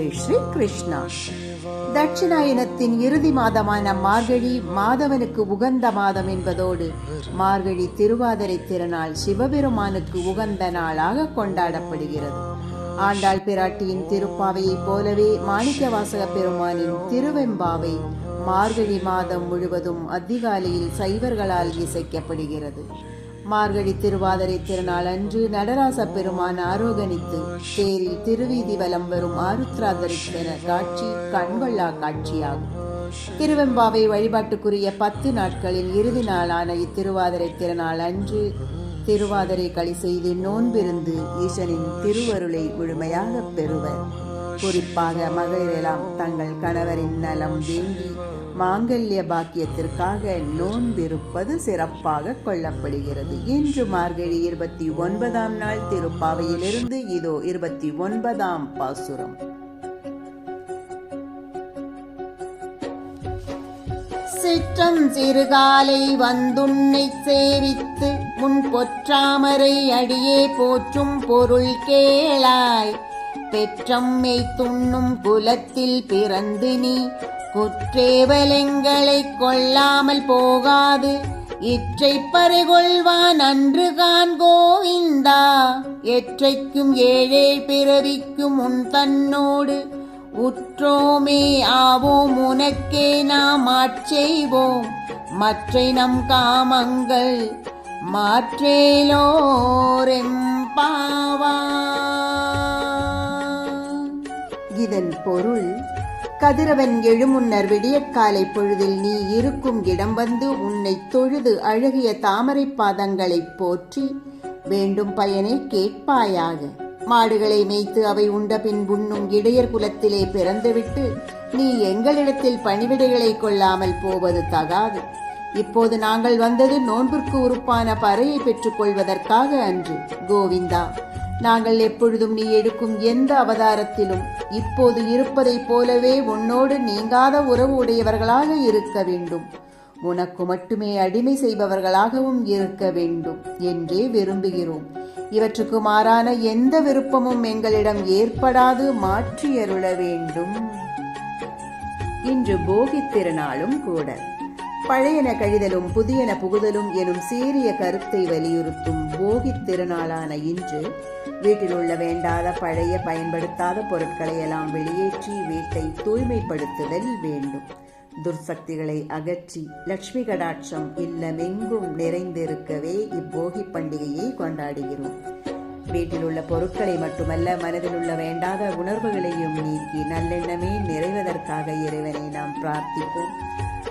ஸ்ரீ ஸ்ரீ கிருஷ்ணா. தட்சிணாயனத்தின் இறுதி மாதமான மார்கழி மாதவனுக்கு உகந்த மாதம் என்பதோடு மார்கழி திருவாதிரை திருநாள் சிவபெருமானுக்கு உகந்த நாளாக கொண்டாடப்படுகிறது. ஆண்டாள் பிராட்டியின் திருப்பாவையைப் போலவே மாணிக்கவாசக பெருமானின் திருவெம்பாவை மார்கழி மாதம் முழுவதும் அதிகாலையில் சைவர்களால் இசைக்கப்படுகிறது. மார்கழி திருவாதிரை திருநாள் அன்று நடராச பெருமான் ஆரோகணித்து தேரில் திருவீதி வலம் வரும் ஆருத்ரா காட்சி கண்கொள்ளா காட்சியாகும். திருவெம்பாவை வழிபாட்டுக்குரிய பத்து நாட்களில் இறுதி நாளான இத்திருவாதிரை திருநாள் அன்று திருவாதிரை களி செய்து நோன்பிருந்து ஈசனின் திருவருளை முழுமையாக பெறுவர். குறிப்பாக மகளிரெல்லாம் தங்கள் கணவரின் நலம் வேண்டி மாங்கல்ய பாக்கியத்திற்காக நோன்பிருப்பது சிறப்பாக கொள்ளப்படுகிறது. இன்று மார்கழி இருபத்தி ஒன்பதாம் நாள் திருப்பாவையிலிருந்து இதோ இருபத்தி ஒன்பதாம் பாசுரம். சிற்றம் சிறுகாலை வந்துன்னை சேவித்து முன் பொற்றாமரை அடியே போற்றும் பொருள் கேளாய். பெற்றம்மை துண்ணும் புலத்தில் பிறந்து நீ. குற்றேவலங்களை கொள்ளாமல் போகாது. இற்றை பறிகொள்வான் அன்று கான் கோவிந்தா. எற்றைக்கும் ஏழே பிறவிக்கும் உன் தன்னோடு. உற்றோமே ஆவோம் உனக்கே நாம் ஆட்செய்வோம் மற்றை நம் காமங்கள் மாற்றேலோரெம் பாவா. இதன் பொருள் கதிரவன் எழுமுன்னர் விடியற்காலை பொழுதில் நீ இருக்கும் இடம் வந்து உன்னை தொழுது அழகிய தாமரை பாதங்களைப் போற்றி வேண்டும் பயனை கேட்பாயாக. மாடுகளை மேய்த்து அவை உண்ட பின் உண்ணும் இடையர் குலத்திலே பிறந்துவிட்டு நீ எங்களிடத்தில் பணிவிடைகளை கொள்ளாமல் போவது தகாது. இப்போது நாங்கள் வந்தது நோன்பிற்கு உறுப்பான பறையை பெற்றுக் கொள்வதற்காக அன்று. கோவிந்தா நாங்கள் எப்பொழுதும் நீ எடுக்கும் எந்த அவதாரத்திலும் இப்போது இருப்பதைப் போலவே உன்னோடு நீங்காத உறவு உடையவர்களாக இருக்க வேண்டும். உனக்கு மட்டுமே அடிமை செய்பவர்களாகவும் இருக்க வேண்டும் என்றே விரும்புகிறோம். இவற்றுக்கு மாறான எந்த விருப்பமும் எங்களிடம் ஏற்படாது மாற்றியருள வேண்டும். இன்று போகித் திருநாளும் கூட. பழையன கழிதலும் புதியன புகுதலும் எனும் சீரிய கருத்தை வலியுறுத்தும் போகித் திருநாளான இன்று வீட்டில் உள்ள வேண்டாத பழைய பயன்படுத்தாத பொருட்களை எல்லாம் வெளியேற்றி வீட்டை தூய்மைப்படுத்துதல் வேண்டும். துர்சக்திகளை அகற்றி லட்சுமி கடாட்சம் இல்லமெங்கும் நிறைந்திருக்கவே இப்போகி பண்டிகையை கொண்டாடுகிறோம். வீட்டில் உள்ள பொருட்களை மட்டுமல்ல மனதில் உள்ள வேண்டாத உணர்வுகளையும் நீக்கி நல்லெண்ணமே நிறைவதற்காக இறைவனை நாம் பிரார்த்திப்போம்.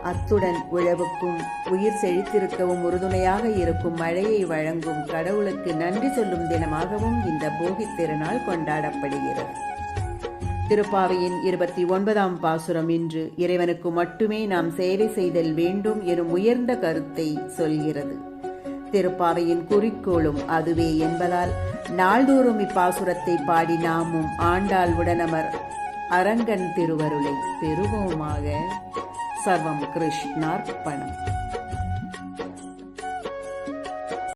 அத்துடன் உழவுக்கும் உயிர் செழித்திருக்கவும் உறுதுணையாக இருக்கும் மழையை வழங்கும் கடவுளுக்கு நன்றி சொல்லும் தினமாகவும் இந்த போகித் திருநாள் கொண்டாடப்படுகிறது. திருப்பாவையின் இருபத்தி ஒன்பதாம் பாசுரம் இன்று இறைவனுக்கு மட்டுமே நாம் சேவை செய்தல் வேண்டும் எனும் உயர்ந்த கருத்தை சொல்கிறது. திருப்பாவையின் குறிக்கோளும் அதுவே என்பதால் நாள்தோறும் இப்பாசுரத்தை பாடி நாமும் ஆண்டாள் உடனமர் அரங்கன் திருவருளை பெறுவோமாக. సర్వం కృష్ణార్పణం